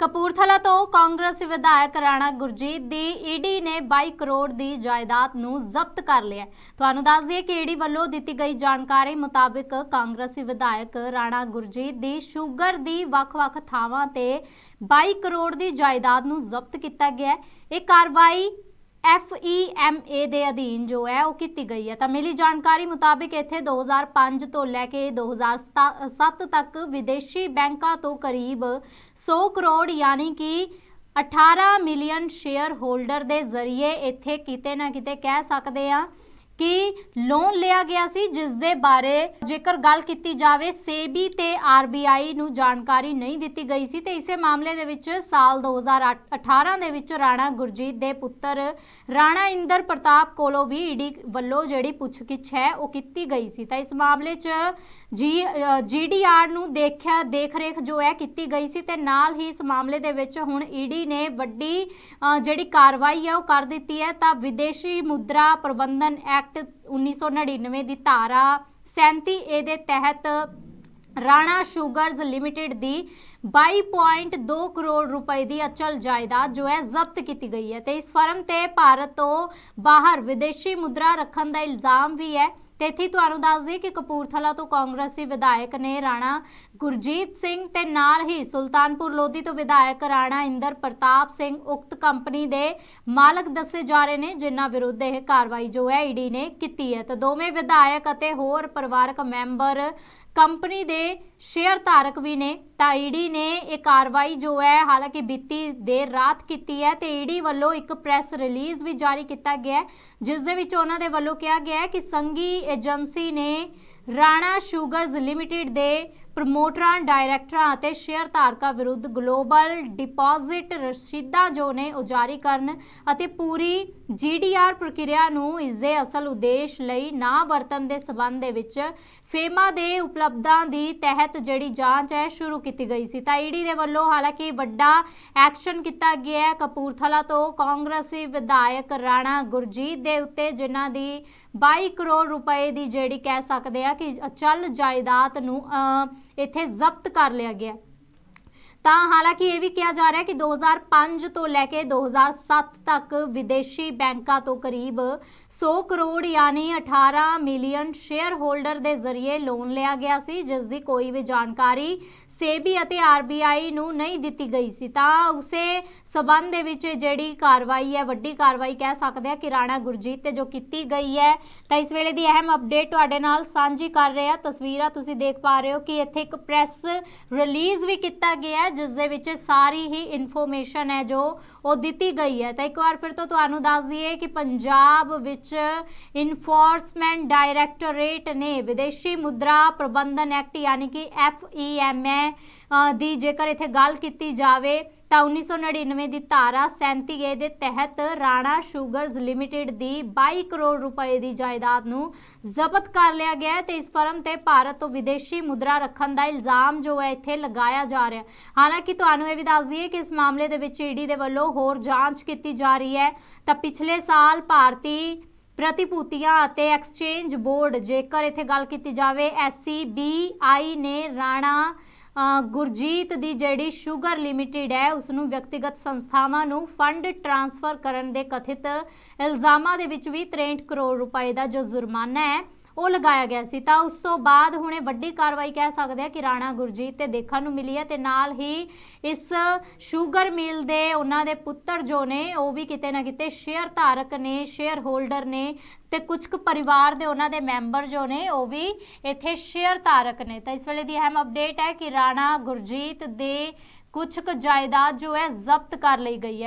ਕਪੂਰਥਲਾ ਤੋਂ ਕਾਂਗਰਸੀ ਵਿਧਾਇਕ ਰਾਣਾ ਗੁਰਜੀਤ ਦੀ ਈਡੀ ਨੇ 22 ਕਰੋੜ ਦੀ ਜਾਇਦਾਦ ਨੂੰ ਜ਼ਬਤ ਕਰ ਲਿਆ ਤੁਹਾਨੂੰ ਦੱਸ ਦਈਏ ਕਿ ਈਡੀ ਵੱਲੋਂ ਦਿੱਤੀ ਗਈ ਜਾਣਕਾਰੀ ਮੁਤਾਬਕ ਕਾਂਗਰਸੀ ਵਿਧਾਇਕ ਰਾਣਾ ਗੁਰਜੀਤ ਦੀ ਸ਼ੂਗਰ ਦੀ ਵੱਖ-ਵੱਖ ਥਾਵਾਂ ਤੇ 22 ਕਰੋੜ ਦੀ ਜਾਇਦਾਦ ਨੂੰ ਜ਼ਬਤ ਕੀਤਾ ਗਿਆ ਹੈ। ਇਹ ਕਾਰਵਾਈ FEMA ਦੇ ਅਧੀਨ ਜੋ ਹੈ ਉਹ ਕੀਤੀ ਗਈ ਹੈ। ਤਾਂ ਮਿਲੀ ਜਾਣਕਾਰੀ ਮੁਤਾਬਿਕ ਇੱਥੇ 2005 ਤੋਂ ਲੈ ਕੇ 2007 ਤੱਕ ਵਿਦੇਸ਼ੀ ਬੈਂਕਾਂ ਤੋਂ ਕਰੀਬ 100 ਕਰੋੜ ਯਾਨੀ ਕਿ 18 ਮਿਲੀਅਨ ਸ਼ੇਅਰ ਹੋਲਡਰ ਦੇ ਜ਼ਰੀਏ ਇੱਥੇ ਕਿਤੇ ਨਾ ਕਿਤੇ ਕਹਿ ਸਕਦੇ ਆ ਕਿ ਲੋਨ ਲਿਆ ਗਿਆ ਸੀ ਜਿਸ ਦੇ ਬਾਰੇ ਜੇਕਰ ਗੱਲ ਕੀਤੀ ਜਾਵੇ, ਸੇਬੀ ਤੇ ਆਰਬੀਆਈ ਨੂੰ ਜਾਣਕਾਰੀ ਨਹੀਂ ਦਿੱਤੀ ਗਈ ਸੀ, ਤੇ ਇਸੇ ਮਾਮਲੇ ਦੇ ਵਿੱਚ ਸਾਲ 2018 ਦੇ ਵਿੱਚ ਰਾਣਾ ਗੁਰਜੀਤ ਦੇ ਪੁੱਤਰ ਰਾਣਾ ਇੰਦਰ ਪ੍ਰਤਾਪ ਕੋਲੋਂ ਵੀ ਈਡੀ ਵੱਲੋਂ ਜਿਹੜੀ ਪੁੱਛਗਿੱਛ ਹੈ, ਉਹ ਕੀਤੀ ਗਈ ਸੀ। ਤਾਂ ਇਸ ਮਾਮਲੇ 'ਚ ਜੀ ਜੀਡੀਆਰ ਨੂੰ ਦੇਖਿਆ, ਦੇਖਰੇਖ ਜੋ ਹੈ ਕੀਤੀ ਗਈ ਸੀ ਤੇ ਨਾਲ ਹੀ ਇਸ ਮਾਮਲੇ ਦੇ ਵਿੱਚ ਹੁਣ ਈਡੀ ਨੇ ਵੱਡੀ ਜਿਹੜੀ ਕਾਰਵਾਈ ਹੈ ਉਹ ਕਰ ਦਿੱਤੀ ਹੈ ਤਾਂ ਵਿਦੇਸ਼ੀ ਮੁਦਰਾ ਪ੍ਰਬੰਧਨ ਐਕਟ 1999 ਦੀ ਧਾਰਾ 37 ਏ ਦੇ ਤਹਿਤ ਰਾਣਾ ਸ਼ੂਗਰਜ਼ ਲਿਮਟਿਡ ਦੀ 22.2 ਕਰੋੜ ਰੁਪਏ ਦੀ ਅਚਲ ਜਾਇਦਾਦ ਜੋ ਹੈ ਜ਼ਬਤ ਕੀਤੀ ਗਈ ਹੈ ਤੇ ਇਸ ਫਰਮ ਤੇ ਭਾਰਤ ਤੋਂ ਬਾਹਰ ਵਿਦੇਸ਼ੀ ਮੁਦਰਾ ਰੱਖਣ ਦਾ ਇਲਜ਼ਾਮ ਵੀ ਹੈ। ਤੇ ਇੱਥੇ ਤੁਹਾਨੂੰ ਦੱਸ ਦਈਏ ਕਿ ਕਪੂਰਥਲਾ ਤੋਂ ਕਾਂਗਰਸੀ ਵਿਧਾਇਕ ਨੇ ਰਾਣਾ ਗੁਰਜੀਤ ਸਿੰਘ ਤੇ ਨਾਲ ਹੀ ਸੁਲਤਾਨਪੁਰ ਲੋਧੀ ਤੋਂ ਵਿਧਾਇਕ ਰਾਣਾ ਇੰਦਰ ਪ੍ਰਤਾਪ ਸਿੰਘ ਉਕਤ ਕੰਪਨੀ ਦੇ ਮਾਲਕ ਦੱਸੇ ਜਾ ਰਹੇ ਨੇ, ਜਿਨ੍ਹਾਂ ਵਿਰੁੱਧ ਇਹ ਕਾਰਵਾਈ ਜੋ ਹੈ ਈਡੀ ਨੇ ਕੀਤੀ ਹੈ। ਤਾਂ ਦੋਵੇਂ ਵਿਧਾਇਕ ਅਤੇ ਹੋਰ ਪਰਿਵਾਰਕ ਮੈਂਬਰ ਕੰਪਨੀ ਦੇ ਸ਼ੇਅਰ ਧਾਰਕ ਵੀ ਨੇ ਤਾਂ ਈਡੀ ਨੇ ਇਹ ਕਾਰਵਾਈ ਜੋ ਹੈ, ਹਾਲਾਂਕਿ ਬੀਤੀ ਦੇਰ ਰਾਤ ਕੀਤੀ ਹੈ ਤੇ ਈਡੀ ਵੱਲੋਂ ਇੱਕ ਪ੍ਰੈਸ ਰਿਲੀਜ਼ ਵੀ ਜਾਰੀ ਕੀਤਾ ਗਿਆ ਹੈ, ਜਿਸ ਦੇ ਵਿੱਚ ਉਹਨਾਂ ਦੇ ਵੱਲੋਂ ਕਿਹਾ ਗਿਆ ਹੈ ਕਿ ਸੰਘੀ ਏਜੰਸੀ ਨੇ ਰਾਣਾ ਸ਼ੂਗਰਜ਼ ਲਿਮਟਿਡ ਦੇ ਪ੍ਰਮੋਟਰਾਂ, ਡਾਇਰੈਕਟਰਾਂ ਅਤੇ ਸ਼ੇਅਰ ਧਾਰਕਾਂ ਵਿਰੁੱਧ ਗਲੋਬਲ ਡਿਪੋਜ਼ਿਟ ਰਸੀਦਾਂ ਜੋ ਨੇ ਉਹ ਜਾਰੀ ਕਰਨ ਅਤੇ ਪੂਰੀ ਜੀਡੀਆਰ ਪ੍ਰਕਿਰਿਆ ਨੂੰ ਇਸ ਦੇ ਅਸਲ ਉਦੇਸ਼ ਲਈ ਨਾ ਵਰਤਣ ਦੇ ਸਬੰਧ ਦੇ ਵਿੱਚ ਫੇਮਾ ਦੇ ਉਪਲਬਧਾਂ ਦੀ ਤਹਿਤ ਜਿਹੜੀ ਜਾਂਚ ਹੈ ਸ਼ੁਰੂ ਕੀਤੀ ਗਈ ਸੀ। ਤਾਂ ਈਡੀ ਦੇ ਵੱਲੋਂ ਹਾਲਾਂਕਿ ਵੱਡਾ ਐਕਸ਼ਨ ਕੀਤਾ ਗਿਆ ਹੈ। ਕਪੂਰਥਲਾ ਤੋਂ ਕਾਂਗਰਸੀ ਵਿਧਾਇਕ ਰਾਣਾ ਗੁਰਜੀਤ ਦੇ ਉੱਤੇ, ਜਿਨ੍ਹਾਂ ਦੀ 22 ਕਰੋੜ ਰੁਪਏ ਦੀ ਜਿਹੜੀ ਕਹਿ ਸਕਦੇ ਆ ਕਿ ਅਚਲ ਜਾਇਦਾਦ ਨੂੰ ਇੱਥੇ ਜ਼ਬਤ ਕਰ ਲਿਆ ਗਿਆ। ਤਾਂ ਹਾਲਾਂਕਿ ਇਹ ਵੀ ਕਿਹਾ ਜਾ ਰਿਹਾ ਹੈ ਕਿ 2005 ਤੋਂ ਲੈ ਕੇ 2007 ਤੱਕ ਵਿਦੇਸ਼ੀ ਬੈਂਕਾਂ ਤੋਂ ਕਰੀਬ 100 ਕਰੋੜ ਯਾਨੀ 18 ਮਿਲੀਅਨ ਸ਼ੇਅਰ ਹੋਲਡਰ ਦੇ ਜ਼ਰੀਏ ਲੋਨ ਲਿਆ ਗਿਆ ਸੀ, ਜਿਸ ਦੀ ਕੋਈ ਵੀ ਜਾਣਕਾਰੀ ਸੇਬੀ ਅਤੇ ਆਰਬੀਆਈ ਨੂੰ ਨਹੀਂ ਦਿੱਤੀ ਗਈ ਸੀ। ਤਾਂ ਉਸੇ ਸਬੰਧ ਦੇ ਵਿੱਚ ਜਿਹੜੀ ਕਾਰਵਾਈ ਹੈ, ਵੱਡੀ ਕਾਰਵਾਈ ਕਹਿ ਸਕਦੇ ਆ ਕਿ ਰਾਣਾ ਗੁਰਜੀਤ ਤੇ ਜੋ ਕੀਤੀ ਗਈ ਹੈ, ਤਾਂ ਇਸ ਵੇਲੇ ਦੀ ਅਹਿਮ ਅਪਡੇਟ ਤੁਹਾਡੇ ਨਾਲ ਸਾਂਝੀ ਕਰ ਰਹੇ ਹਾਂ। ਤਸਵੀਰਾਂ ਤੁਸੀਂ ਦੇਖ ਪਾ ਰਹੇ ਹੋ ਕਿ ਇੱਥੇ ਇੱਕ ਪ੍ਰੈਸ ਰਿਲੀਜ਼ ਵੀ ਕੀਤਾ ਗਿਆ ਜਿਸ ਦੇ ਵਿੱਚ ਸਾਰੀ ਹੀ ਇਨਫੋਰਮੇਸ਼ਨ ਹੈ ਜੋ ਉਹ ਦਿੱਤੀ ਗਈ ਹੈ। ਤਾਂ ਇੱਕ ਵਾਰ ਫਿਰ ਤੋਂ ਤੁਹਾਨੂੰ ਦੱਸ ਦਈਏ ਕਿ ਪੰਜਾਬ ਵਿੱਚ ਇਨਫੋਰਸਮੈਂਟ ਡਾਇਰੈਕਟੋਰੇਟ ਨੇ ਵਿਦੇਸ਼ੀ ਮੁਦਰਾ ਪ੍ਰਬੰਧਨ ਐਕਟ ਯਾਨੀ ਕਿ ਐਫ FEMA ਅ, ਦੀ ਜੇਕਰ ਇੱਥੇ ਗੱਲ ਕੀਤੀ ਜਾਵੇ ਤਾਂ 1999 ਦੀ ਧਾਰਾ 37 ਦੇ ਤਹਿਤ ਰਾਣਾ ਸ਼ੂਗਰਜ਼ ਲਿਮਟਿਡ ਦੀ 22 ਕਰੋੜ ਰੁਪਏ ਦੀ ਜਾਇਦਾਦ ਨੂੰ ਜ਼ਬਤ ਕਰ ਲਿਆ ਗਿਆ ਹੈ ਤੇ ਇਸ ਫਰਮ ਤੇ ਭਾਰਤ ਤੋਂ ਵਿਦੇਸ਼ੀ ਮੁਦਰਾ ਰੱਖਣ ਦਾ ਇਲਜ਼ਾਮ ਜੋ ਹੈ ਇੱਥੇ ਲਗਾਇਆ ਜਾ ਰਿਹਾ ਹਾਲਾਂਕਿ ਤੁਹਾਨੂੰ ਇਹ ਵੀ ਦੱਸ ਦਈਏ ਕਿ ਇਸ ਮਾਮਲੇ ਦੇ ਵਿੱਚ ਈਡੀ ਦੇ ਵੱਲੋਂ ਹੋਰ ਜਾਂਚ ਕੀਤੀ ਜਾ ਰਹੀ ਹੈ। ਤਾਂ ਪਿਛਲੇ ਸਾਲ ਭਾਰਤੀ ਪ੍ਰਤੀਭੂਤੀਆਂ ਅਤੇ ਐਕਸਚੇਂਜ ਬੋਰਡ ਜੇਕਰ ਇੱਥੇ ਗੱਲ ਕੀਤੀ ਜਾਵੇ SCBI ਨੇ ਰਾਣਾ ਗੁਰਜੀਤ ਦੀ ਜਿਹੜੀ ਸ਼ੂਗਰ ਲਿਮਟਿਡ ਹੈ ਉਸ ਨੂੰ ਵਿਅਕਤੀਗਤ ਸੰਸਥਾਵਾਂ ਨੂੰ ਫੰਡ ਟ੍ਰਾਂਸਫਰ ਕਰਨ ਦੇ ਕਥਿਤ ਇਲਜ਼ਾਮਾਂ ਦੇ ਵਿੱਚ ਵੀ 63 ਕਰੋੜ ਰੁਪਏ ਦਾ ਜੋ ਜੁਰਮਾਨਾ ਹੈ ਉਹ ਲਗਾਇਆ ਗਿਆ ਸੀ। ਤਾਂ ਉਸ ਤੋਂ ਬਾਅਦ ਹੁਣੇ ਵੱਡੀ ਕਾਰਵਾਈ ਕਹਿ ਸਕਦੇ ਆ ਕਿ ਰਾਣਾ ਗੁਰਜੀਤ ਤੇ ਦੇਖਣ ਨੂੰ ਮਿਲੀ ਹੈ ਤੇ ਨਾਲ ਹੀ ਇਸ ਸ਼ੂਗਰ ਮਿਲ ਦੇ ਉਹਨਾਂ ਦੇ ਪੁੱਤਰ ਜੋ ਨੇ, ਉਹ ਵੀ ਕਿਤੇ ਨਾ ਕਿਤੇ ਸ਼ੇਅਰ ਧਾਰਕ ਨੇ ਸ਼ੇਅਰ ਹੋਲਡਰ ਨੇ ਤੇ ਕੁਝ ਕੁ ਪਰਿਵਾਰ ਦੇ ਉਹਨਾਂ ਦੇ ਮੈਂਬਰ ਜੋ ਨੇ, ਉਹ ਵੀ ਇੱਥੇ ਸ਼ੇਅਰ ਧਾਰਕ ਨੇ। ਤਾਂ ਇਸ ਵੇਲੇ ਦੀ ਅਹਿਮ ਅਪਡੇਟ ਹੈ ਕਿ ਰਾਣਾ ਗੁਰਜੀਤ ਦੇ ਕੁਝ ਕੁ ਜਾਇਦਾਦ ਜੋ ਹੈ ਜ਼ਬਤ ਕਰ ਲਈ ਗਈ ਹੈ।